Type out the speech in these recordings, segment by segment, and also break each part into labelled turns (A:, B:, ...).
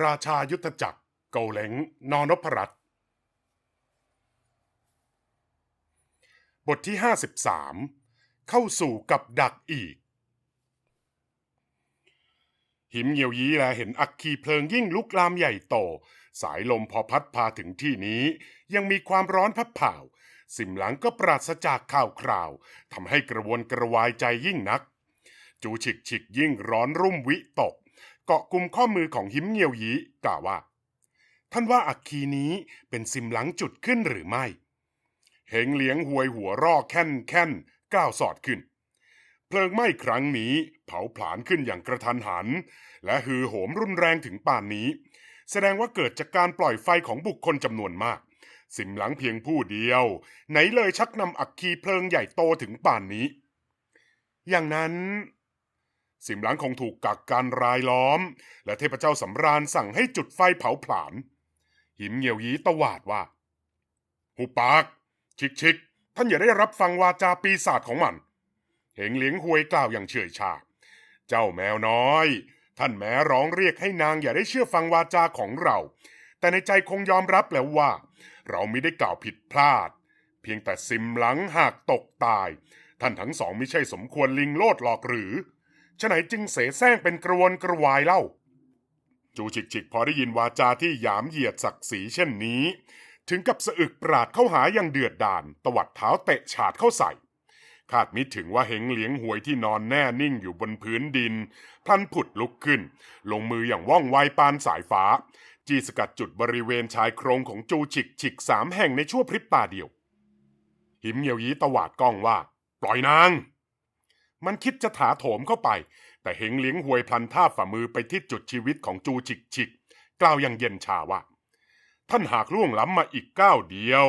A: ราชายุทธจักร เกาเหลงนอนพรัตบทที่ 53 เข้าสู่กับดักอีก หิมเหียวยีแลเห็นอักคีเพลิงยิ่งลุกลามใหญ่โต สายลมพอพัดพาถึงที่นี้ ยังมีความร้อนพับผ่าวสิมหลังก็ปราศจากข่าวคราวทำให้กระวนกระวายใจยิ่งนัก จูฉิกฉิกยิ่งร้อนรุ่มวิตก เกาะกลุ่มข้อมือของหิมเงียวหยีกล่าวว่า ท่านว่าอักคีนี้เป็นสิมหลังจุดขึ้นหรือไม่เหงเหลียงหวยหัวร่อแค่นแค่นก้าวสอดขึ้น เพลิงไหม้ครั้งนี้เผาผลาญขึ้นอย่างกระทันหัน และฮือโหมรุนแรงถึงป่านนี้ แสดงว่าเกิดจากการปล่อยไฟของบุคคลจำนวนมาก สิมหลังเพียงผู้เดียว ไหนเลยชักนำอักคีเพลิงใหญ่โตถึงป่านนี้ อย่างนั้น สิมหลังคงถูกกักการรายล้อม และเทพเจ้าสำราญสั่งให้จุดไฟเผาผลาญหิมเหี่ยวยีตวาดว่า หูปาก ชิกชิกท่านอย่าได้รับฟังวาจาปีศาจของมัน เหงเหลียงหวยกล่าวอย่างเฉยชา เจ้าแมวน้อย ท่านแม้ร้องเรียกให้นางอย่าได้เชื่อฟังวาจาของเรา แต่ในใจคงยอมรับแล้วว่า เราไม่ได้กล่าวผิดพลาด เพียงแต่ซิมหลังหากตกตาย ท่านทั้งสองไม่ใช่สมควรลิงโลดหลอกหรือ ฉะไหนจึงเสแสร้งเป็นกระวนกระวายเล่า จูฉิกฉิกพอได้ยินวาจาที่หยามเหยียดศักดิ์ศรีเช่นนี้ ถึงกับสะอึกปราดเข้าหาอย่างเดือดดาลตวัดเท้าเตะฉาดเข้าใส่ คาดมิถึงว่าเหงเหลียงหวยที่นอนแน่นิ่งอยู่บนพื้นดิน พลันผุดลุกขึ้น ลงมืออย่างว่องไวปานสายฟ้า จี้สกัดจุดบริเวณชายโครงของจูฉิกฉิกสามแห่งในชั่วพริบตาเดียว หิมเหี่ยวยีตวาดก้องว่า ปล่อยนาง มันคิดจะถาโถมเข้าไป แต่เหงเลี้ยงหวยพลันท่าฝ่ามือไปที่จุดชีวิตของจูฉิกฉิกกล่าวอย่างเย็นชาว่า ท่านหากล่วงล้ำมาอีกก้าวเดียว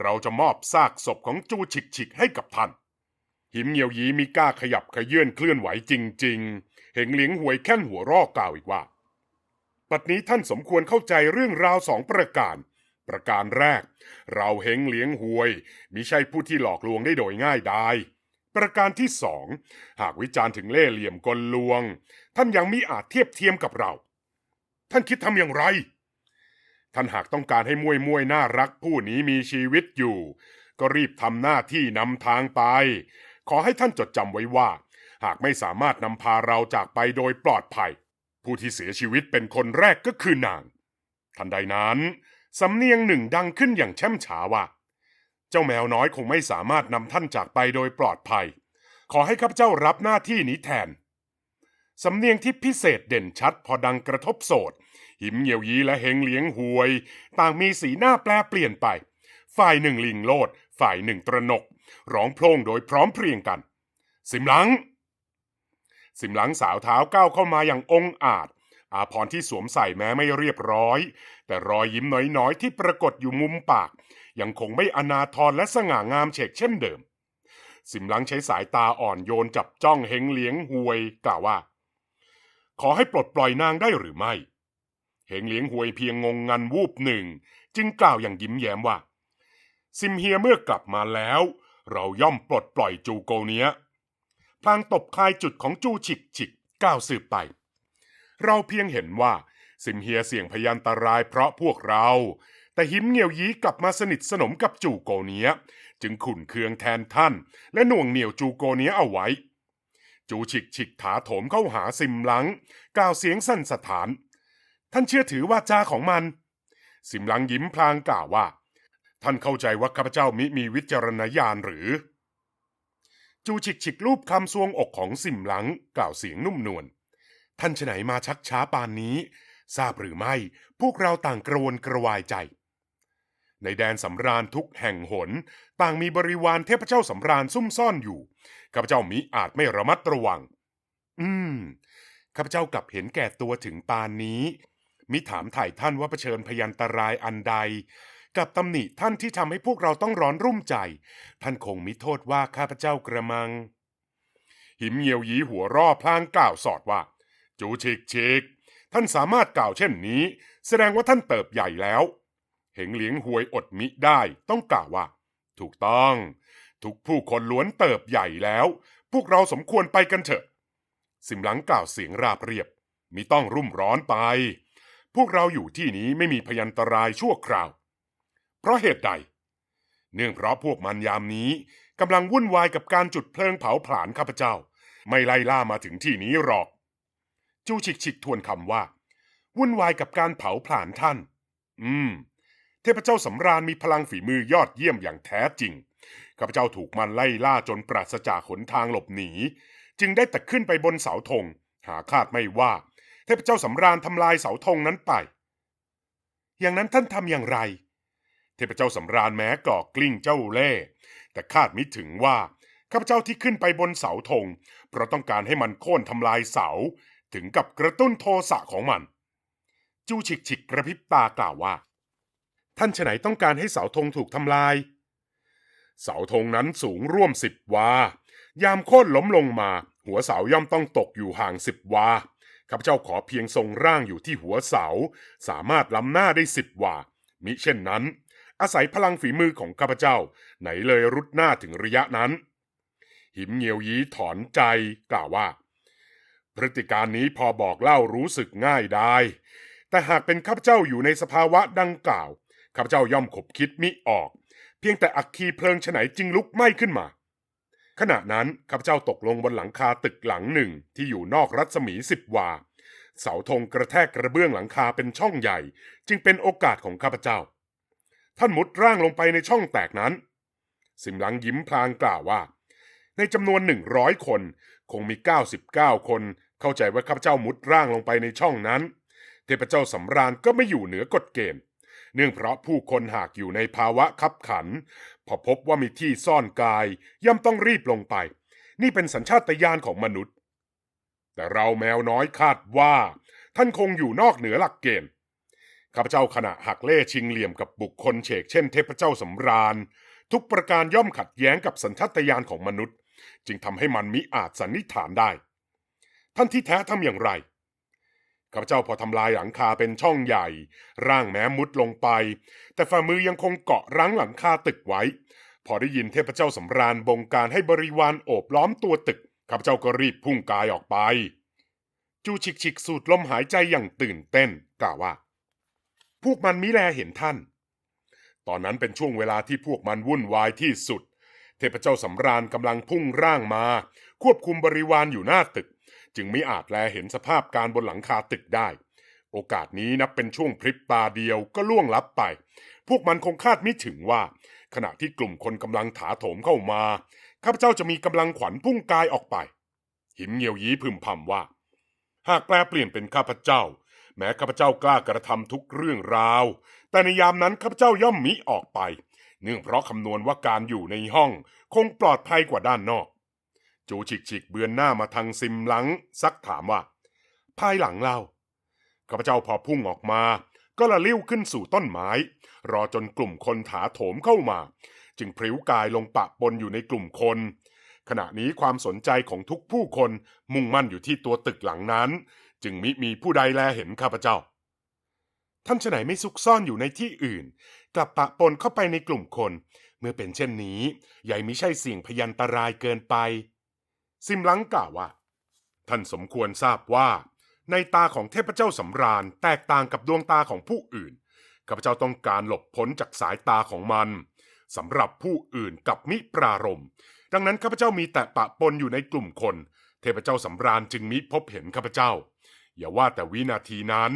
A: เราจะมอบซากศพของจูฉิกฉิกให้กับท่าน หิมเหียวยีมีกล้าขยับขยื่นเคลื่อนไหวจริง ๆ เหงเลี้ยงหวยแค่นหัวรอกกล่าวอีกว่าปัดนี้ท่านสมควรเข้าใจเรื่องราวสองประการ ประการแรก เราเหงเลี้ยงหวยมิใช่ผู้ที่หลอกลวงได้โดยง่ายดาย ประการที่สองหากวิจารณ์ถึงเล่เหลี่ยมกลลวง ท่านยังมิอาจเทียบเทียมกับเรา ท่านคิดทำอย่างไร ท่านหากต้องการให้มวยมวยน่ารักผู้นี้มีชีวิตอยู่ ก็รีบทำหน้าที่นำทางไป ขอให้ท่านจดจำไว้ว่า หากไม่สามารถนำพาเราจากไปโดยปลอดภัย ผู้ที่เสียชีวิตเป็นคนแรกก็คือนาง ทันใดนั้นสำเนียงหนึ่งดังขึ้นอย่างแช่มฉาว่า เจ้าแมวน้อยคงไม่สามารถนำท่านจากไปโดยปลอดภัย ขอให้ข้าพเจ้ารับหน้าที่นี้แทน สำเนียงที่พิเศษเด่นชัดพอดังกระทบโสดหิมเหี่ยวยีและเฮงเลี้ยงหวย ต่างมีสีหน้าแปลเปลี่ยนไป ฝ่ายหนึ่งลิงโลด ฝ่ายหนึ่งตระหนก ร้องโพลงโดยพร้อมเพรียงกัน สิมหลัง สิมหลังสาวเท้าก้าวเข้ามาอย่างองอาจ อาพรที่สวมใส่แม้ไม่เรียบร้อย แต่รอยยิ้มน้อยๆ ที่ปรากฏอยู่มุมปาก ยังคงไม่อนาทรและสง่างามเฉกเช่นเดิม สิมหลังใช้สายตาอ่อนโยนจับจ้องเฮงเลี้ยงหวยกล่าวว่า ขอให้ปลดปล่อยนางได้หรือไม่เฮงเลี้ยงหวยเพียงงงงันวูบหนึ่ง จึงกล่าวอย่างยิ้มแย้มว่า ซิมเฮียเมื่อกลับมาแล้ว เราย่อมปลดปล่อยจูโกเนี้ยพลางตบคายจุดของจูฉิกฉิกก้าวสืบไป เราเพียงเห็นว่าสิมเฮียเสี่ยงพยันตรายเพราะพวกเรา แต่หิมเงียวยีกลับมาสนิทสนมกับจูโกเนีย จึงขุนเคืองแทนท่าน และหน่วงเหนียวจูโกเนียเอาไว้ จูฉิกฉิกถาโถมเข้าหาสิมหลัง กล่าวเสียงสั่นสถาน ท่านเชื่อถือว่าจาของมันสิมหลังยิ้มพลางกล่าวว่า ท่านเข้าใจว่าข้าพเจ้ามิมีวิจารณญาณหรือ จูฉิกฉิกรูปคำซวงอกของสิมหลัง กล่าวเสียงนุ่มนวลท่านฉไหนมาชักช้าปานนี้ ทราบหรือไม่ พวกเราต่างกระวนกระวายใจ ในแดนสำราญทุกแห่งหน ต่างมีบริวารเทพเจ้าสำราญซุ่มซ่อนอยู่ข้าพเจ้ามิอาจไม่ระมัดระวัง อืมข้าพเจ้ากลับเห็นแก่ตัวถึงปานนี้ มิถามถ่ายท่านว่าเผชิญพยันตรายอันใด กับตำหนิท่านที่ทำให้พวกเราต้องร้อนรุ่มใจ ท่านคงมิโทษว่าข้าพเจ้ากระมัง หิมเหี่ยวยีหัวร่อพลางกล่าวสอดว่า จูชิกชิกท่านสามารถกล่าวเช่นนี้ แสดงว่าท่านเติบใหญ่แล้ว เหงเหลียงหวยอดมิได้ต้องกล่าวว่า ถูกต้อง ทุกผู้คนล้วนเติบใหญ่แล้ว พวกเราสมควรไปกันเถอะ สิมหลังกล่าวเสียงราบเรียบมิต้องรุ่มร้อนไป พวกเราอยู่ที่นี้ไม่มีพยันตรายชั่วคราว เพราะเหตุใด เนื่องเพราะพวกมันยามนี้กำลังวุ่นวายกับการจุดเพลิงเผาผลาญข้าพเจ้า ไม่ไล่ล่ามาถึงที่นี้หรอก จูฉิกฉิกทวนคำว่า วุ่นวายกับการเผาผลาญท่าน อืม เทพเจ้าสำราญมีพลังฝีมือยอดเยี่ยมอย่างแท้จริง ข้าพเจ้าถูกมันไล่ล่าจนปราศจากหนทางหลบหนี จึงได้แต่ขึ้นไปบนเสาธง หาคาดไม่ว่า เทพเจ้าสำราญทำลายเสาธงนั้นไป อย่างนั้นท่านทำอย่างไร เทพเจ้าสำราญแม้ก่อกลิ้งเจ้าเล่ แต่คาดมิถึงว่าข้าพเจ้าที่ขึ้นไปบนเสาธง เพราะต้องการให้มันโค่นทำลายเสา ถึงกับกระตุ้นโทสะของมัน จูฉิกฉิกกระพริบตากล่าวว่า ท่านฉไหนต้องการให้เสาธงถูกทำลาย เสาธงนั้นสูงร่วมสิบวา ยามโค่นล้มลงมา หัวเสาย่อมต้องตกอยู่ห่างสิบวาข้าพเจ้าขอเพียงทรงร่างอยู่ที่หัวเสา สามารถล้ำหน้าได้สิบวา มิเช่นนั้น อาศัยพลังฝีมือของข้าพเจ้า ไหนเลยรุดหน้าถึงระยะนั้น หิมเงียวยีถอนใจกล่าวว่า พฤติการนี้พอบอกเล่ารู้สึกง่ายได้ แต่หากเป็นข้าพเจ้าอยู่ในสภาวะดังกล่าว ข้าพเจ้าย่อมขบคิดมิออก เพียงแต่อัคคีเพลิงฉไหนจึงลุกไหม้ขึ้นมา ขณะนั้นข้าพเจ้าตกลงบนหลังคาตึกหลังหนึ่งที่อยู่นอกรัศมีสิบวา เสาธงกระแทกกระเบื้องหลังคาเป็นช่องใหญ่ จึงเป็นโอกาสของข้าพเจ้า ท่านมุดร่างลงไปในช่องแตกนั้น สิมหลังยิ้มพลางกล่าวว่า ในจำนวนหนึ่งร้อยคน คงมี 99 คน เข้าใจว่าข้าพเจ้ามุดร่างลงไปในช่องนั้น เทพเจ้าสำราญก็ไม่อยู่เหนือกฎเกณฑ์ เนื่องเพราะผู้คนหากอยู่ในภาวะคับขัน พอพบว่ามีที่ซ่อนกาย ย่อมต้องรีบลงไป นี่เป็นสัญชาตญาณของมนุษย์ แต่เราแมวน้อยคาดว่า ท่านคงอยู่นอกเหนือหลักเกณฑ์ข้าพเจ้าขณะหักเล่ชิงเหลี่ยมกับบุคคลเฉกเช่นเทพเจ้าสำราญ ทุกประการย่อมขัดแย้งกับสัญชาตญาณของมนุษย์ จึงทำให้มันมิอาจสันนิษฐานได้ ท่านที่แท้ทำอย่างไร ข้าพเจ้าพอทำลายหลังคาเป็นช่องใหญ่ ร่างแม้มุดลงไป แต่ฝ่ามือยังคงเกาะรั้งหลังคาตึกไว้ พอได้ยินเทพเจ้าสำราญบงการให้บริวารโอบล้อมตัวตึกข้าพเจ้าก็รีบพุ่งกายออกไป จูฉิกฉิกสูดลมหายใจอย่างตื่นเต้นกล่าวว่า พวกมันมิแลเห็นท่าน ตอนนั้นเป็นช่วงเวลาที่พวกมันวุ่นวายที่สุด เทพเจ้าสำราญกำลังพุ่งร่างมา ควบคุมบริวารอยู่หน้าตึก จึงไม่อาจแลเห็นสภาพการบนหลังคาตึกได้ โอกาสนี้นับเป็นช่วงพริบตาเดียวก็ล่วงลับไป พวกมันคงคาดไม่ถึงว่า ขณะที่กลุ่มคนกำลังถาโถมเข้ามาข้าพเจ้าจะมีกำลังขวัญพุ่งกายออกไป หิมเงียวยีพึมพำว่า หากแปลเปลี่ยนเป็นข้าพเจ้า แม้ข้าพเจ้ากล้ากระทำทุกเรื่องราว แต่ในยามนั้นข้าพเจ้าย่อมมิออกไป เนื่องเพราะคำนวณว่าการอยู่ในห้องคงปลอดภัยกว่าด้านนอก จูฉิกฉิกเบือนหน้ามาทางซิมหลัง ซักถามว่า ภายหลังเราข้าพเจ้าพอพุ่งออกมา ก็ละลิ้วขึ้นสู่ต้นไม้ รอจนกลุ่มคนถาโถมเข้ามา จึงพริ้วกายลงปะปนอยู่ในกลุ่มคน ขณะนี้ความสนใจของทุกผู้คนมุ่งมั่นอยู่ที่ตัวตึกหลังนั้น จึงมิมีผู้ใดแลเห็นข้าพเจ้า ท่านฉไหนไม่ซุกซ่อนอยู่ในที่อื่น กลับปะปนเข้าไปในกลุ่มคน เมื่อเป็นเช่นนี้ใหญ่มิใช่สิ่งพยันตรายเกินไป ซิมหลังกล่าวว่า ท่านสมควรทราบว่า ในตาของเทพเจ้าสำราญแตกต่างกับดวงตาของผู้อื่นข้าพเจ้าต้องการหลบพ้นจากสายตาของมันสำหรับผู้อื่นกับมิปรารมดังนั้นข้าพเจ้ามีแต่ปะปนอยู่ในกลุ่มคน เทพเจ้าสำราญจึงมิพบเห็นข้าพเจ้า อย่าว่าแต่วินาทีนั้น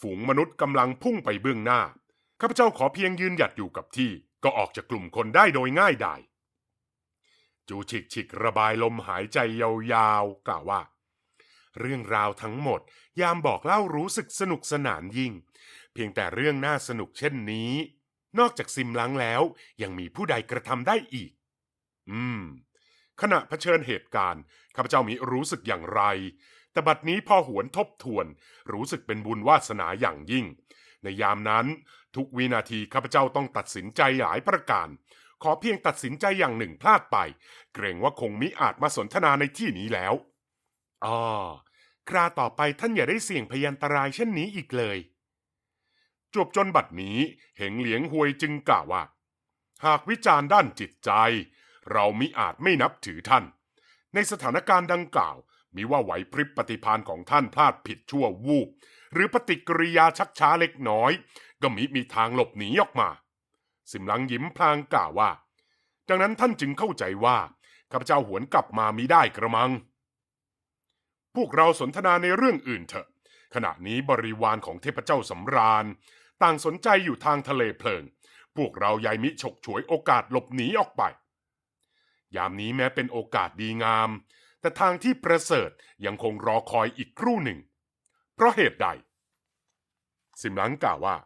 A: ฝูงมนุษย์กำลังพุ่งไปเบื้องหน้าข้าพเจ้าขอเพียงยืนหยัดอยู่กับที่ ก็ออกจากกลุ่มคนได้โดยง่ายดาย จูฉิกฉิกระบายลมหายใจยาวๆ กล่าวว่า เรื่องราวทั้งหมดยามบอกเล่ารู้สึกสนุกสนานยิ่ง เพียงแต่เรื่องน่าสนุกเช่นนี้ นอกจากซิมล้างแล้ว ยังมีผู้ใดกระทำได้อีก อืม ขณะเผชิญเหตุการณ์ข้าพเจ้ามีรู้สึกอย่างไร แต่บัดนี้พอหวนทบทวน รู้สึกเป็นบุญวาสนาอย่างยิ่ง ในยามนั้น ทุกวินาทีข้าพเจ้าต้องตัดสินใจหลายประการ ขอเพียงตัดสินใจอย่างหนึ่งพลาดไป เกรงว่าคงมิอาจมาสนทนาในที่นี้แล้วอ๋อคราต่อไปท่านอย่าได้เสี่ยงพยันตรายเช่นนี้อีกเลย จบจนบัดนี้เหงเหลียงหวยจึงกล่าวว่า หากวิจารณ์ด้านจิตใจ เรามิอาจไม่นับถือท่าน ในสถานการณ์ดังกล่าวมีว่าไหวพริบปฏิพานของท่านพลาดผิดชั่ววูบหรือปฏิกิริยาชักช้าเล็กน้อย ก็มิมีทางหลบหนีออกมา สิมหลังยิ้มพลางกล่าวว่า ดังนั้นท่านจึงเข้าใจว่าข้าพเจ้าหวนกลับมามิได้กระมัง พวกเราสนทนาในเรื่องอื่นเถอะ ขณะนี้บริวารของเทพเจ้าสำราญ ต่างสนใจอยู่ทางทะเลเพลิง พวกเรายายมิฉกฉวยโอกาสหลบหนีออกไป ยามนี้แม้เป็นโอกาสดีงาม แต่ทางที่ประเสริฐยังคงรอคอยอีกครู่หนึ่ง เพราะเหตุใด สิมหลังกล่าวว่า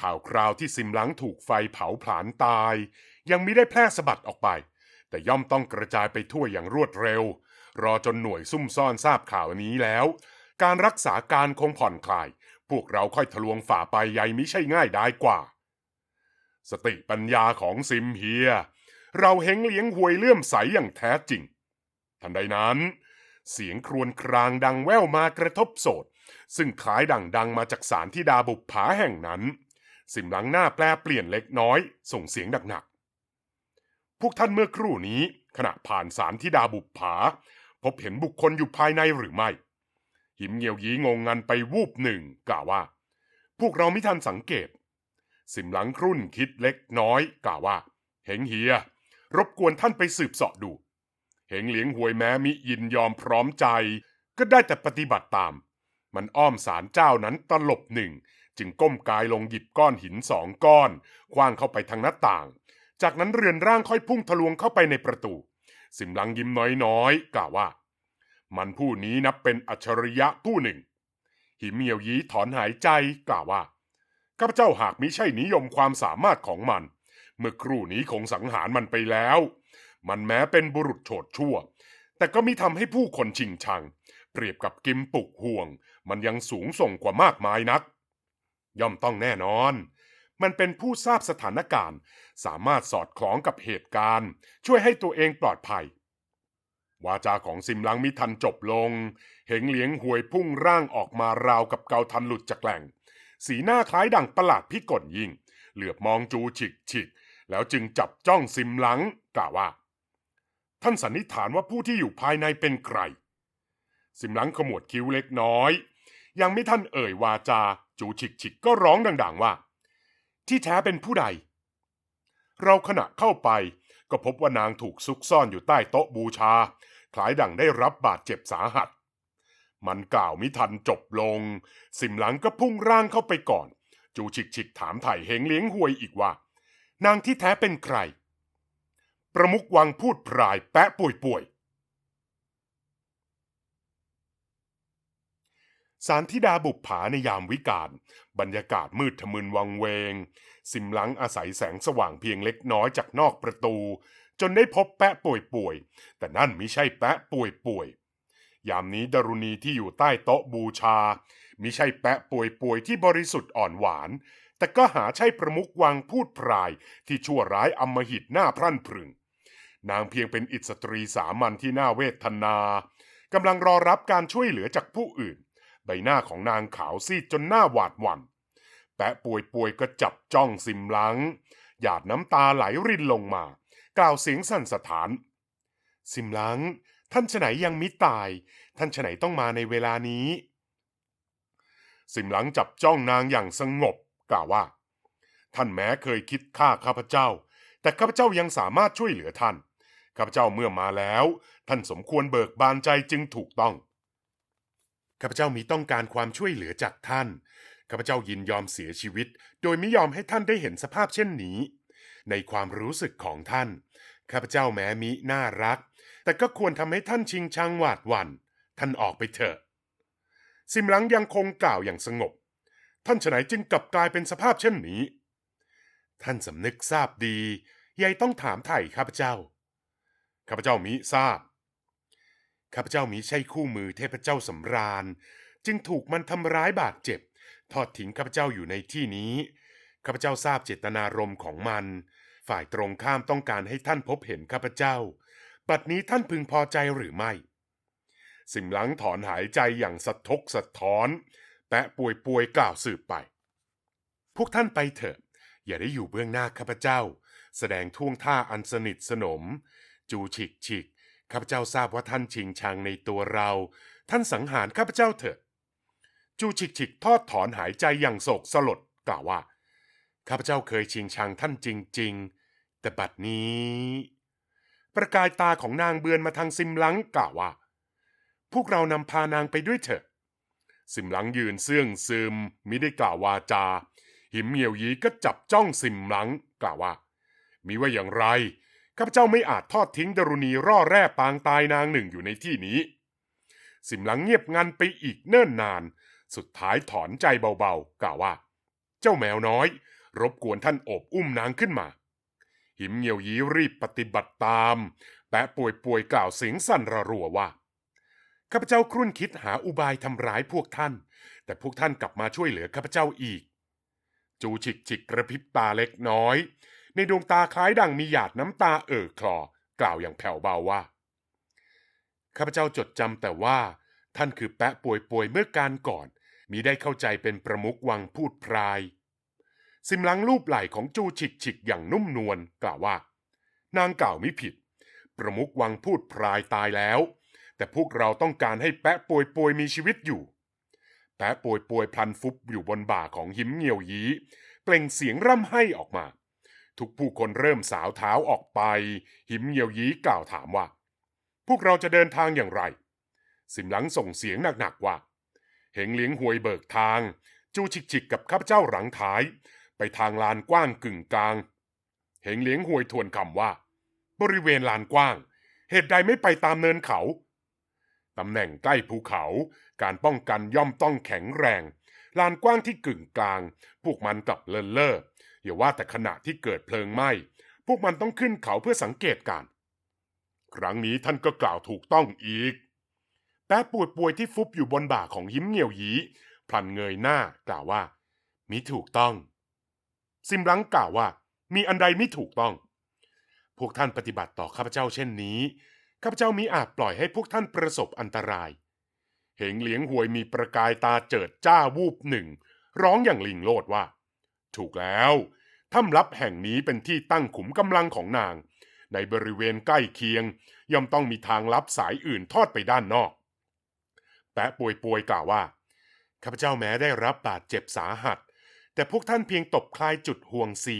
A: ข่าวคราวที่สิมหลังถูกไฟเผาผลาญตาย ยังมิได้แพร่สะบัดออกไป แต่ย่อมต้องกระจายไปทั่วอย่างรวดเร็ว รอจนหน่วยซุ่มซ่อนทราบข่าวนี้แล้ว การรักษาการคงผ่อนคลาย พวกเราค่อยทะลวงฝ่าไปใยมิใช่ง่ายได้กว่า สติปัญญาของซิมเฮีย เราเฮงเลี้ยงหวยเลื่อมใสอย่างแท้จริง ทันใดนั้น เสียงครวญครางดังแว่วมากระทบโสดซึ่งคล้ายดังดังมาจากสารที่ดาบุปผาแห่งนั้น สิมหลังหน้าแปลเปลี่ยนเล็กน้อย ส่งเสียงหนักๆ พวกท่านเมื่อครู่นี้ขณะผ่านสารที่ดาบุปผา พบเห็นบุคคลอยู่ภายในหรือไม่ หิมเงียวยีงงงันไปวูบหนึ่งกล่าวว่า พวกเราไม่ทันสังเกต สิมหลังครุ่นคิดเล็กน้อยกล่าวว่า เฮงเฮีย รบกวนท่านไปสืบเสาะดู เฮงเหลียงหวยแม้มิยินยอมพร้อมใจ ก็ได้แต่ปฏิบัติตาม มันอ้อมสารเจ้านั้นตลบหนึ่ง จึงก้มกายลงหยิบก้อนหินสองก้อนคว้างเข้าไปทางหน้าต่าง จากนั้นเรือนร่างค่อยพุ่งทะลวงเข้าไปในประตู สิมลังยิ้มน้อยๆกล่าวว่า มันผู้นี้นับเป็นอัจฉริยะผู้หนึ่ง หิมเหี่ยวยีถอนหายใจกล่าวว่าข้าพเจ้าหากมิใช่นิยมความสามารถของมัน เมื่อครู่นี้คงสังหารมันไปแล้ว มันแม้เป็นบุรุษโฉดชั่ว แต่ก็มิทำให้ผู้คนชิงชัง เปรียบกับกิมปุกห่วง มันยังสูงส่งกว่ามากมายนัก ย่อมต้องแน่นอน มันเป็นผู้ทราบสถานการณ์ สามารถสอดคล้องกับเหตุการณ์ ช่วยให้ตัวเองปลอดภัย วาจาของซิมลังมิทันจบลง เหงเหลียงหวยพุ่งร่างออกมาราวกับเกาทันหลุดจากแหล่ง สีหน้าคล้ายดังประหลาดพิกลยิ่ง เหลือบมองจูฉิกฉิกแล้วจึงจับจ้องซิมหลังกล่าวว่า ท่านสันนิษฐานว่าผู้ที่อยู่ภายในเป็นใคร ซิมหลังขมวดคิ้วเล็กน้อย ยังไม่ท่านเอ่ยวาจา จูฉิกฉิกก็ร้องดัง ๆ ว่า ที่แท้เป็นผู้ใด เราขณะเข้าไป ก็พบว่านางถูกซุกซ่อนอยู่ใต้โต๊ะบูชา คล้ายดังได้รับบาดเจ็บสาหัส มันกล่าวมิทันจบลง สิมหลังก็พุ่งร่างเข้าไปก่อน จูฉิกฉิกถามไถ่เฮงเลี้ยงหวยอีกว่า นางที่แท้เป็นใคร ประมุกวังพูดพรายแปะป่วยป่วย สารธิดาบุปผาในยามวิกาลบรรยากาศมืดทะมึนวังเวง สิมหลังอาศัยแสงสว่างเพียงเล็กน้อยจากนอกประตู จนได้พบแปะป่วยป่วย แต่นั่นไมิใช่แปะป่วยป่วย ยามนี้ดารุณีที่อยู่ใต้โต๊ะบูชามิใช่แปะป่วยป่วยที่บริสุทธิ์อ่อนหวาน แต่ก็หาใช่ประมุกวังพูดพรายที่ชั่วร้ายอำมหิตหน้าพรั่นพรึง นางเพียงเป็นอิสตรีสามัญที่น่าเวทนา กำลังรอรับการช่วยเหลือจากผู้อื่น ใบหน้าของนางขาวซีดจนหน้าหวาดหวัน่น แปะป่วยป่วยก็จับจ้องซิมหลัง หยาดน้ำตาไหลรินลงมา กล่าวเสียงสั่นสะท้านซิมหลัง ท่านฉไหนยังมิตาย ท่านฉไหนต้องมาในเวลานี้ซิมหลังจับจ้องนางอย่างสงบ กล่าวว่า ท่านแม้เคยคิดฆ่าข้าพเจ้า แต่ข้าพเจ้ายังสามารถช่วยเหลือท่านข้าพเจ้าเมื่อมาแล้ว ท่านสมควรเบิกบานใจจึงถูกต้อง ข้าพเจ้ามีต้องการความช่วยเหลือจากท่าน ข้าพเจ้ายินยอมเสียชีวิต โดยไม่ยอมให้ท่านได้เห็นสภาพเช่นนี้ ในความรู้สึกของท่าน ข้าพเจ้าแม้มิน่ารัก แต่ก็ควรทำให้ท่านชิงชังหวาดหวัน่น ท่านออกไปเถอะ ซิมหลังยังคงกล่าวอย่างสงบ ท่านฉไหนจึงกลับกลายเป็นสภาพเช่นนี้ ท่านสำนึกทราบดียายต้องถามไถ่ข้าพเจ้า ข้าพเจ้ามิทราบ ข้าพเจ้ามิใช่คู่มือเทพเจ้าสำราญ จึงถูกมันทำร้ายบาดเจ็บ ทอดทิ้งข้าพเจ้าอยู่ในที่นี้ข้าพเจ้าทราบเจตนารมณ์ของมัน ฝ่ายตรงข้ามต้องการให้ท่านพบเห็นข้าพเจ้า บัดนี้ท่านพึงพอใจหรือไม่ สิมหลังถอนหายใจอย่างสะทกสะท้อน แปะป่วยป่วยกล่าวสืบไป พวกท่านไปเถอะ อย่าได้อยู่เบื้องหน้าข้าพเจ้า แสดงท่วงท่าอันสนิทสนม จูฉิกฉิก ข้าพเจ้าทราบว่าท่านชิงชังในตัวเรา ท่านสังหารข้าพเจ้าเถอะจูฉิกฉิกทอดถอนหายใจอย่างโศกสลดกล่าวว่า ข้าพเจ้าเคยชิงชังท่านจริง ๆ แต่บัดนี้ ประกายตาของนางเบือนมาทางซิมหลังกล่าวว่า พวกเรานำพานางไปด้วยเถอะ ซิมหลังยืนเสื่องซึมมิได้กล่าววาจา หิมเหมียวยีก็จับจ้องซิมหลังกล่าวว่า มีว่าอย่างไร ข้าพเจ้าไม่อาจทอดทิ้งดรุณีร่อแร่ปางตายนางหนึ่งอยู่ในที่นี้ สิมหลังเงียบงันไปอีกเนิ่นนาน สุดท้ายถอนใจเบาๆ กล่าวว่า เจ้าแมวน้อย รบกวนท่านโอบอุ้มนางขึ้นมา หิมเงียวยีรีบปฏิบัติตาม แปะป่วยป่วยๆกล่าวเสียงสั่นระรัวว่าข้าพเจ้าครุ่นคิดหาอุบายทำร้ายพวกท่าน แต่พวกท่านกลับมาช่วยเหลือข้าพเจ้าอีก จูฉิกฉิกกระพริบตาเล็กน้อย ในดวงตาคล้ายดังมีหยาดน้ำตาเอ่อคลอกล่าวอย่างแผ่วเบาว่า ข้าพเจ้าจดจำแต่ว่า ท่านคือแปะป่วยป่วยเมื่อการก่อนมีได้เข้าใจเป็นประมุขวังพูดพราย ซิมหลังรูปไหล่ของจูฉิกฉิกอย่างนุ่มนวลกล่าวว่า นางกล่าวไม่ผิด ประมุขวังพูดพรายตายแล้ว แต่พวกเราต้องการให้แปะป่วยป่วยมีชีวิตอยู่แปะป่วยป่วยพลันฟุบอยู่บนบ่าของหิมเงียวยีเปล่งเสียงร่ำไห้ออกมา ทุกผู้คนเริ่มสาวเท้าออกไป หิมเงียวยีกล่าวถามว่า พวกเราจะเดินทางอย่างไร สิมหลังส่งเสียงหนักๆว่า เหงเลี้ยงหวยเบิกทาง จูฉิกฉิกกับข้าพเจ้าหลังท้าย ไปทางลานกว้างกึ่งกลาง เหงเลี้ยงหวยทวนคำว่า บริเวณลานกว้าง เหตุใดไม่ไปตามเนินเขาตำแหน่งใกล้ภูเขา การป้องกันย่อมต้องแข็งแรง ลานกว้างที่กึ่งกลาง พวกมันกลับเลินเล่อ อย่าว่าแต่ขณะที่เกิดเพลิงไหม้ พวกมันต้องขึ้นเขาเพื่อสังเกตการ ครั้งนี้ท่านก็กล่าวถูกต้องอีก แป๊ะปวดป่วยที่ฟุบอยู่บนบ่าของยิ้มเงียวหยีพลันเงยหน้ากล่าวว่า มิถูกต้อง ซิมรังกล่าวว่า มีอันใดไม่ถูกต้อง พวกท่านปฏิบัติต่อข้าพเจ้าเช่นนี้ ข้าพเจ้ามิอาจปล่อยให้พวกท่านประสบอันตราย เหงเหลียงหวยมีประกายตาเจิดจ้าวูบหนึ่ง ร้องอย่างลิงโลดว่า ถูกแล้วถ้ำลับแห่งนี้เป็นที่ตั้งขุมกำลังของนาง ในบริเวณใกล้เคียง ย่อมต้องมีทางลับสายอื่นทอดไปด้านนอก แปะป่วยป่วยๆกล่าวว่าข้าพเจ้าแม้ได้รับบาดเจ็บสาหัส แต่พวกท่านเพียงตบคลายจุดห่วงซี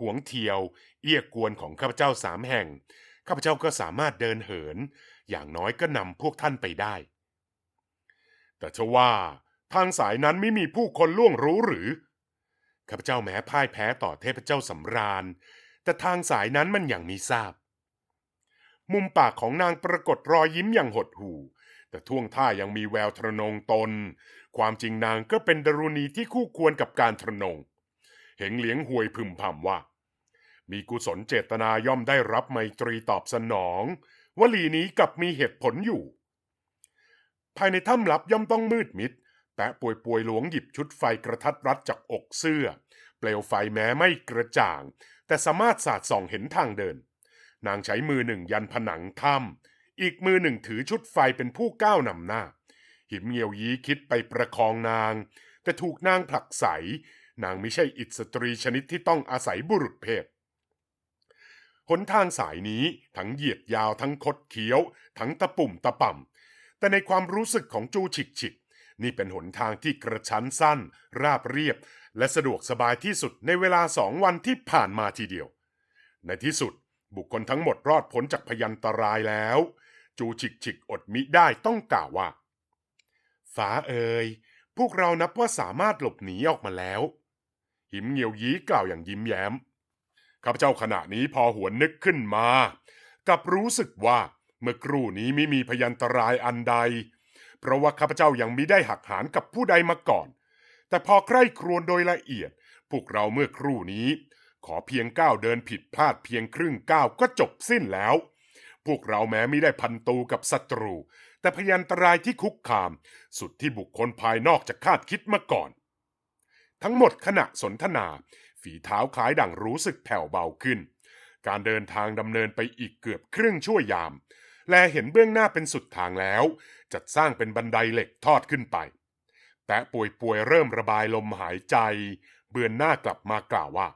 A: ห่วงเทียว เอี้ยกวนของข้าพเจ้าสามแห่งข้าพเจ้าก็สามารถเดินเหิน อย่างน้อยก็นำพวกท่านไปได้ แต่ทว่า ทางสายนั้นไม่มีผู้คนล่วงรู้หรือ ข้าพเจ้าแม้พ่ายแพ้ต่อเทพเจ้าสำราญ แต่ทางสายนั้นมันอย่างมีทราบ มุมปากของนางปรากฏรอยยิ้มอย่างหดหู่ แต่ท่วงท่ายังมีแววทรนงตน ความจริงนางก็เป็นดรุณีที่คู่ควรกับการทรนง เหงเหลียงหวยพึมพำว่า มีกุศลเจตนาย่อมได้รับไมตรีตอบสนอง วลีนี้กลับมีเหตุผลอยู่ ภายในถ้ำลับย่อมต้องมืดมิด แปะป่วยป่วยๆหลวงหยิบชุดไฟกระทัดรัดจากอกเสื้อ เปลวไฟแม้ไม่กระจ่าง แต่สามารถสาดส่องเห็นทางเดิน นางใช้มือหนึ่งยันผนังถ้ำอีกมือหนึ่งถือชุดไฟเป็นผู้ก้าวนำหน้า หิมเงียวยีคิดไปประคองนาง แต่ถูกนางผลักไสนางไม่ใช่อิสตรีชนิดที่ต้องอาศัยบุรุษเพศหนทางสายนี้ทั้งเหยียดยาวทั้งคดเคี้ยว ทั้งตะปุ่มตะป่ำแต่ในความรู้สึกของจูฉิกฉิก นี่เป็นหนทางที่กระชั้นสั้น ราบเรียบ และสะดวกสบายที่สุดในเวลาสองวันที่ผ่านมาทีเดียว ในที่สุดบุคคลทั้งหมดรอดพ้นจากพยันตรายแล้ว จูฉิกฉิกอดมิได้ต้องกล่าวว่าฟ้าเอ่ยพวกเรานับว่าสามารถหลบหนีออกมาแล้ว หิมเงียวยีกล่าวอย่างยิ้มแย้มข้าพเจ้าขณะนี้พอหวนนึกขึ้นมา กับรู้สึกว่าเมื่อครู่นี้ไม่มีพยันตรายอันใด เพราะว่าข้าพเจ้ายังมิได้หักหานกับผู้ใดมาก่อน แต่พอใคร่ครวญโดยละเอียด พวกเราเมื่อครู่นี้ ขอเพียงก้าวเดินผิดพลาดเพียงครึ่งก้าวก็จบสิ้นแล้ว พวกเราแม้ไม่ได้พันตูกับศัตรู แต่พยันตรายที่คุกคาม สุดที่บุคคลภายนอกจะคาดคิดมาก่อน ทั้งหมดขณะสนทนา ฝีเท้าคล้ายดั่งรู้สึกแผ่วเบาขึ้น การเดินทางดำเนินไปอีกเกือบครึ่งชั่วยาม แลเห็นเบื้องหน้าเป็นสุดทางแล้ว จัดสร้างเป็นบันไดเหล็กทอดขึ้นไป แต่ป่วยป่วยๆเริ่มระบายลมหายใจ เบือนหน้ากลับมากล่าวว่า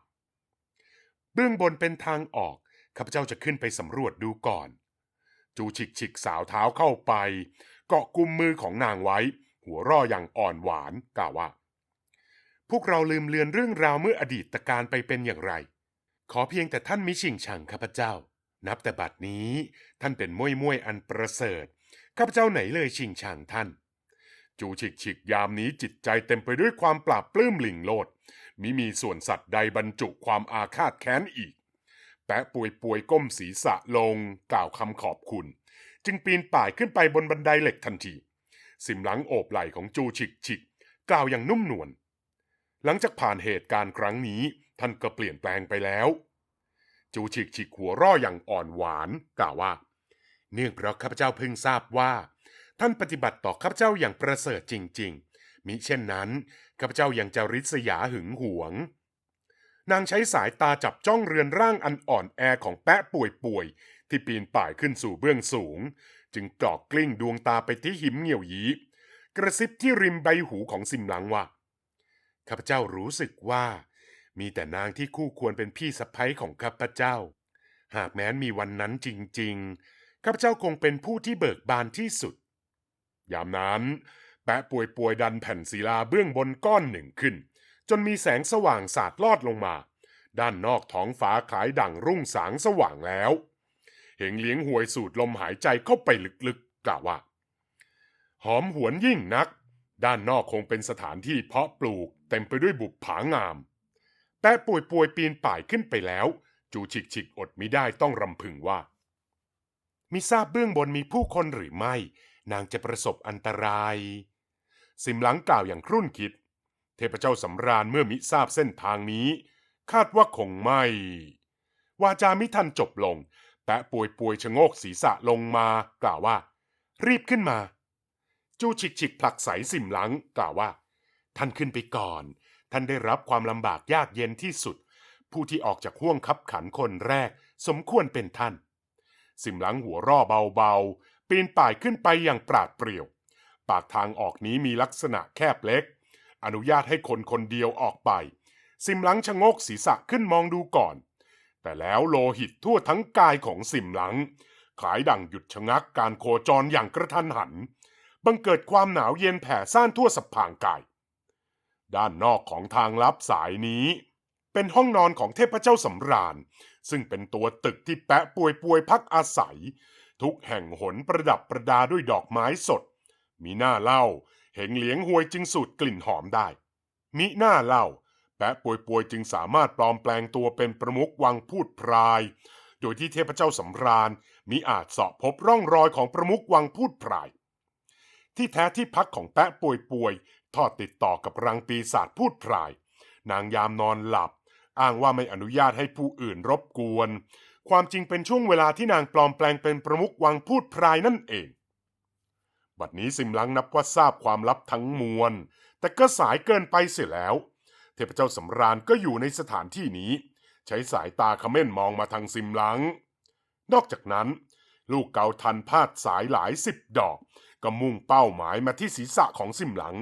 A: เบื้องบนเป็นทางออก ข้าพเจ้าจะขึ้นไปสำรวจดูก่อน จูฉิกฉิกสาวเท้าเข้าไป เกาะกุมมือของนางไว้ หัวราะอย่างอ่อนหวานกล่าวว่า พวกเราลืมเลือนเรื่องราวเมื่ออดีตการไปเป็นอย่างไร ขอเพียงแต่ท่านมิชิงชังข้าพเจ้านับแต่บัดนี้ท่านเป็นมวยมวยอันประเสริฐ ข้าพเจ้าไหนเลยชิงชังท่าน จูฉิกฉิกยามนี้จิตใจเต็มไปด้วยความปราบปลื้มหลิงโลดมิมีส่วนสัตว์ใดบรรจุความอาฆาตแค้นอีก แปะป่วยป่วยก้มศีรษะลงกล่าวคำขอบคุณ จึงปีนป่ายขึ้นไปบนบันไดเหล็กทันที สิมหลังโอบไหล่ของจูฉิกฉิกกล่าวอย่างนุ่มนวลหลังจากผ่านเหตุการณ์ครั้งนี้ท่านก็เปลี่ยนแปลงไปแล้ว จูฉิกฉิกหัวร่ออย่างอ่อนหวานกล่าวว่า เนื่องเพราะข้าพเจ้าเพิ่งทราบว่า ท่านปฏิบัติต่อข้าพเจ้าอย่างประเสริฐจริง ๆ มิเช่นนั้นข้าพเจ้ายังจะริษยาหึงหวง นางใช้สายตาจับจ้องเรือนร่างอันอ่อนแอของแปะป่วยๆที่ปีนป่ายขึ้นสู่เบื้องสูง จึงกรอกกลิ้งดวงตาไปที่หิมเหี่ยวหยีกระซิบที่ริมใบหูของสิมหลังว่าข้าพเจ้ารู้สึกว่า มีแต่นางที่คู่ควรเป็นพี่สะพ้ยของข้าพเจ้า หากแม้นมีวันนั้นจริง ๆ ข้าพเจ้าคงเป็นผู้ที่เบิกบานที่สุด ยามนั้น แปะป่วยป่วยดันแผ่นศิลาเบื้องบนก้อนหนึ่งขึ้น จนมีแสงสว่างสาดลอดลงมา ด้านนอกท้องฟ้าขายดั่งรุ่งสางสว่างแล้ว เหงเลี้ยงหวยสูดลมหายใจเข้าไปลึกๆกล่าวว่า หอมหวนยิ่งนัก ด้านนอกคงเป็นสถานที่เพาะปลูกเต็มไปด้วยบุปผางาม แปะป่วยป่วยปีนป่ายขึ้นไปแล้ว จูฉิกฉิกอดไมิได้ต้องรำพึงว่า มิทราบเบื้องบนมีผู้คนหรือไม่ นางจะประสบอันตราย สิมหลังกล่าวอย่างครุ่นคิด เทพเจ้าสำราญเมื่อมิทราบเส้นทางนี้ คาดว่าคงไม่ วาจามิทันจบลง แปะป่วยป่วยชะโงกศีรษะลงมากล่าวว่า รีบขึ้นมา จูฉิกฉิกผลักใสสิมหลังกล่าวว่า ท่านขึ้นไปก่อน ท่านได้รับความลำบากยากเย็นที่สุด ผู้ที่ออกจากห่วงคับขันคนแรก สมควรเป็นท่าน สิมหลังหัวร่อเบาๆ ปีนป่ายขึ้นไปอย่างปราดเปรียว ปากทางออกนี้มีลักษณะแคบเล็ก อนุญาตให้คนคนเดียวออกไป สิมหลังชะงกศีรษะขึ้นมองดูก่อน แต่แล้วโลหิตทั่วทั้งกายของสิมหลังขายดั่งหยุดชะงักการโคจรอย่างกระทันหัน บังเกิดความหนาวเย็นแผ่ซ่านทั่วสัพพางกาย ด้านนอกของทางลับสายนี้ เป็นห้องนอนของเทพเจ้าสำราญ ซึ่งเป็นตัวตึกที่แปะป่วยป่วยพักอาศัย ทุกแห่งหนประดับประดาด้วยดอกไม้สด มีหน้าเล่าเหงเหลียงหวยจึงสูดกลิ่นหอมได้ มิหน้าเล่า แปะป่วยป่วยจึงสามารถปลอมแปลงตัวเป็นประมุขวังพูดพราย โดยที่เทพเจ้าสำราญมิอาจเสาะพบร่องรอยของประมุขวังพูดพราย ที่แท้ที่พักของแปะป่วยป่วยทอดติดต่อกับรังปีศาจพูดพราย นางยามนอนหลับ อ้างว่าไม่อนุญาตให้ผู้อื่นรบกวน ความจริงเป็นช่วงเวลาที่นางปลอมแปลงเป็นประมุขวังพูดพรายนั่นเอง บัดนี้สิมหลังนับว่าทราบความลับทั้งมวล แต่ก็สายเกินไปเสียแล้ว เทพเจ้าสำราญก็อยู่ในสถานที่นี้ ใช้สายตาเขม่นมองมาทางสิมหลัง นอกจากนั้น ลูกเกาทันพาดสายหลายสิบดอก ก็มุ่งเป้าหมายมาที่ศีรษะของสิมหลัง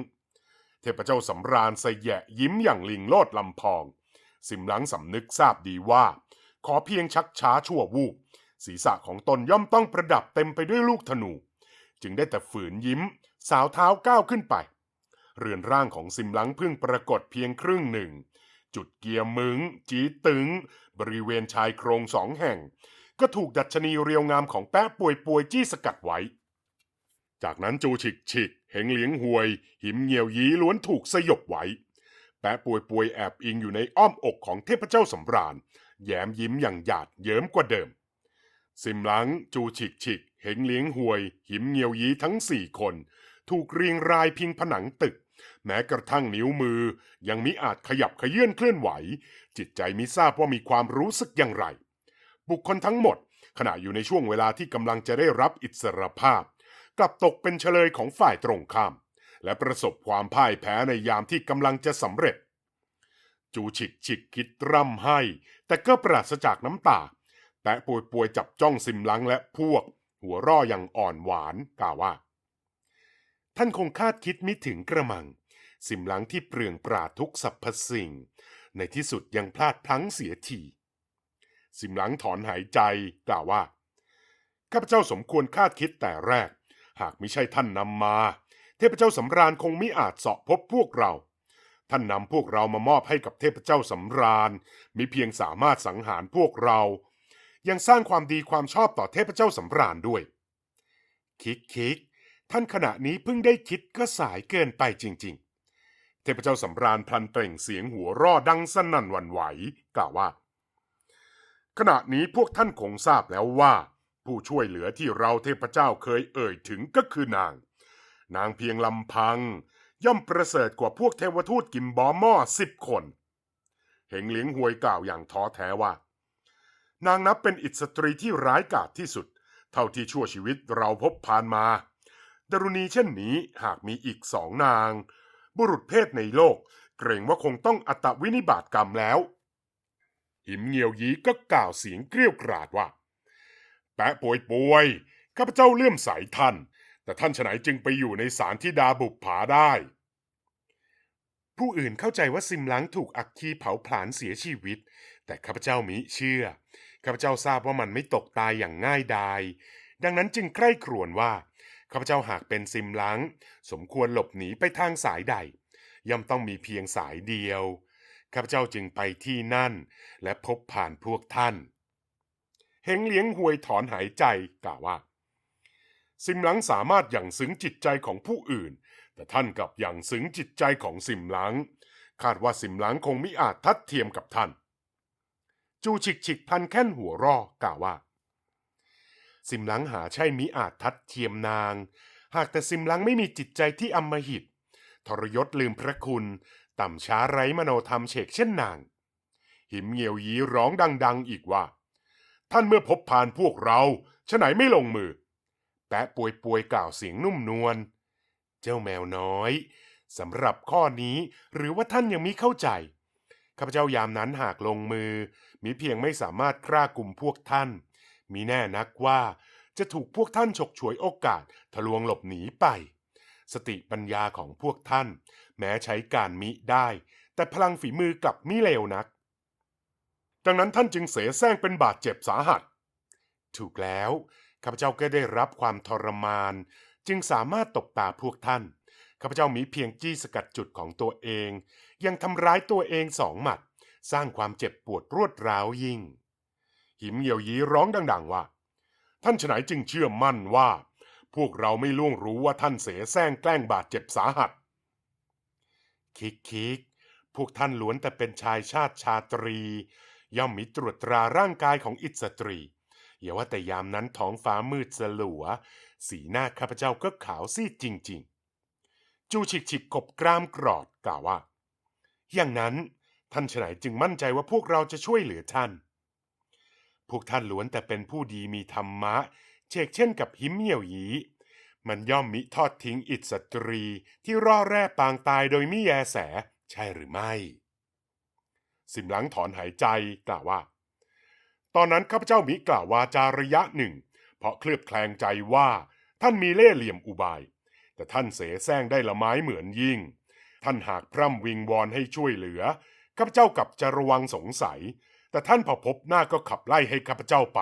A: เทพเจ้าสำราญสยแยะยิ้มอย่างลิงโลดลำพอง สิมหลังสำนึกทราบดีว่า ขอเพียงชักช้าชั่ววูบศีรษะของตนย่อมต้องประดับเต็มไปด้วยลูกธนู จึงได้แต่ฝืนยิ้ม สาวเท้าก้าวขึ้นไป เรือนร่างของสิมหลังเพิ่งปรากฏเพียงครึ่งหนึ่ง จุดเกียร์มึง จีตึง บริเวณชายโครงสองแห่ง ก็ถูกดัชนีเรียวงามของแปะป่วยป่วยจี้สกัดไว้ จากนั้นจูฉิกฉิกเหงเหลียงหวย หิมเงียวยีล้วนถูกสยบไว้ แปะป่วยป่วยแอบอิงอยู่ในอ้อมอกของเทพเจ้าสำราญ แย้มยิ้มอย่างหยาดเยิ้มกว่าเดิมสิมหลังจูฉิกฉิกเหงเลี้ยงหวย หิมเงียวยีทั้งสี่คน ถูกเรียงรายพิงผนังตึก แม้กระทั่งนิ้วมือ ยังมิอาจขยับขยื่นเคลื่อนไหว จิตใจมิทราบว่ามีความรู้สึกอย่างไร บุคคลทั้งหมด ขณะอยู่ในช่วงเวลาที่กำลังจะได้รับอิสรภาพ กลับตกเป็นเฉลยของฝ่ายตรงข้าม และประสบความพ่ายแพ้ในยามที่กำลังจะสำเร็จ จูฉิกฉิกคิดร่ำให้ แต่ก็ปราศจากน้ำตา แต่ป่วยป่วยจับจ้องซิมลังและพวก หัวร่ออย่างอ่อนหวานกล่าวว่า ท่านคงคาดคิดมิถึงกระมัง สิมลังที่เปลืองปราทุกสรรพสิ่ง ในที่สุดยังพลาดพลั้งเสียทีสิมหลังถอนหายใจกล่าวว่าข้าพเจ้าสมควรคาดคิดแต่แรก หากไม่ใช่ท่านนำมา เทพเจ้าสำราญคงมิอาจเสาะพบพวกเรา ท่านนำพวกเรามามอบให้กับเทพเจ้าสำราญ มิเพียงสามารถสังหารพวกเรา ยังสร้างความดีความชอบต่อเทพเจ้าสำราญด้วย คิกคิกท่านขณะนี้เพิ่งได้คิดก็สายเกินไปจริง ๆ เทพเจ้าสำราญพลันเปล่งเสียงหัวร่อดังสนั่นหวั่นไหวกล่าวว่า ขณะนี้พวกท่านคงทราบแล้วว่า ผู้ช่วยเหลือที่เราเทพเจ้าเคยเอ่ยถึงก็คือนาง นางเพียงลำพัง ย่อมประเสริฐกว่าพวกเทวทูตกิมบอม้อสิบคน เหงเหลียงหวยกล่าวอย่างท้อแท้ว่า นางนับเป็นอิสตรีที่ร้ายกาจที่สุด เท่าที่ชั่วชีวิตเราพบผ่านมา ดรุณีเช่นนี้หากมีอีกสองนาง บุรุษเพศในโลก เกรงว่าคงต้องอัตวินิบาตกรรมแล้วหิมเงียวยีก็กล่าวเสียงเกรี้ยวกราดว่า แปะป่วยป่วยข้าพเจ้าเลื่อมใสท่าน แต่ท่านฉไหนจึงไปอยู่ในสารที่ดาบุปผาได้ ผู้อื่นเข้าใจว่าซิมลังถูกอักคีเผาผลาญเสียชีวิต แต่ข้าพเจ้ามิเชื่อ ข้าพเจ้าทราบว่ามันไม่ตกตายอย่างง่ายดาย ดังนั้นจึงใคร่ครวญว่า ข้าพเจ้าหากเป็นซิมลัง สมควรหลบหนีไปทางสายใด ย่อมต้องมีเพียงสายเดียว ข้าพเจ้าจึงไปที่นั่น และพบผ่านพวกท่าน เฮงเลี้ยงหวยถอนหายใจกล่าวว่า ซิมหลังสามารถอย่างซึ้งจิตใจของผู้อื่น แต่ท่านกับอย่างซึ้งจิตใจของซิมหลัง คาดว่าซิมหลังคงมิอาจทัดเทียมกับท่าน จูฉิกฉิกพันแค่นหัวรอกล่าวว่า ซิมหลังหาใช่มิอาจทัดเทียมนาง หากแต่ซิมหลังไม่มีจิตใจที่อำมหิต ทรยศลืมพระคุณ ต่ำช้าไร้มโนธรรมเฉกเช่นนาง หิมเงียวยีร้องดัง ๆ อีกว่า ท่านเมื่อพบผ่านพวกเราฉะไหนไม่ลงมือ แปะป่วยป่วยๆกล่าวเสียงนุ่มนวล เจ้าแมวน้อยสำหรับข้อนี้หรือว่าท่านยังมิเข้าใจข้าพเจ้ายามนั้นหากลงมือมีเพียงไม่สามารถกล้ากลุ่มพวกท่าน มีแน่นักว่าจะถูกพวกท่านฉกฉวยโอกาสทะลวงหลบหนีไป สติปัญญาของพวกท่าน แม้ใช้การมิได้ แต่พลังฝีมือกลับมิเลวนัก ดังนั้นท่านจึงเสแสร้งเป็นบาดเจ็บสาหัส ถูกแล้ว ข้าพเจ้าก็ได้รับความทรมาน จึงสามารถตบตาพวกท่านข้าพเจ้ามีเพียงจี้สกัดจุดของตัวเอง ยังทำร้ายตัวเองสองหมัด สร้างความเจ็บปวดรวดร้าวยิ่ง หิมเหี่ยวยีร้องดัง ๆ ว่า ท่านฉไหนจึงเชื่อมั่นว่า พวกเราไม่ล่วงรู้ว่าท่านเสแสร้งแกล้งบาดเจ็บสาหัส คิกคิกพวกท่านล้วนแต่เป็นชายชาติชาตรี ย่อมมีตรวจตราร่างกายของอิสตรี อย่าว่าแต่ยามนั้นท้องฟ้ามืดสลัว สีหน้าข้าพเจ้าก็ขาวซีดจริง ๆ จูฉิกฉิกกบกรามกรอดกล่าวว่า อย่างนั้นท่านฉไหนจึงมั่นใจว่าพวกเราจะช่วยเหลือท่าน พวกท่านล้วนแต่เป็นผู้ดีมีธรรมะ เชกเช่นกับหิมเหี่ยวหยีมันย่อมมิทอดทิ้งอิสตรีที่ร่อแร่ปางตายโดยมิแยแส ใช่หรือไม่ สิมหลังถอนหายใจกล่าวว่า ตอนนั้นข้าพเจ้ามิกล่าววาจาระยะหนึ่ง เพราะเคลือบแคลงใจว่าท่านมีเล่ห์เหลี่ยมอุบาย แต่ท่านเสแสร้งได้ละไม้เหมือนยิ่ง ท่านหากพร่ำวิงวอนให้ช่วยเหลือข้าพเจ้ากับจะระวังสงสัย แต่ท่านพอพบหน้าก็ขับไล่ให้ข้าพเจ้าไป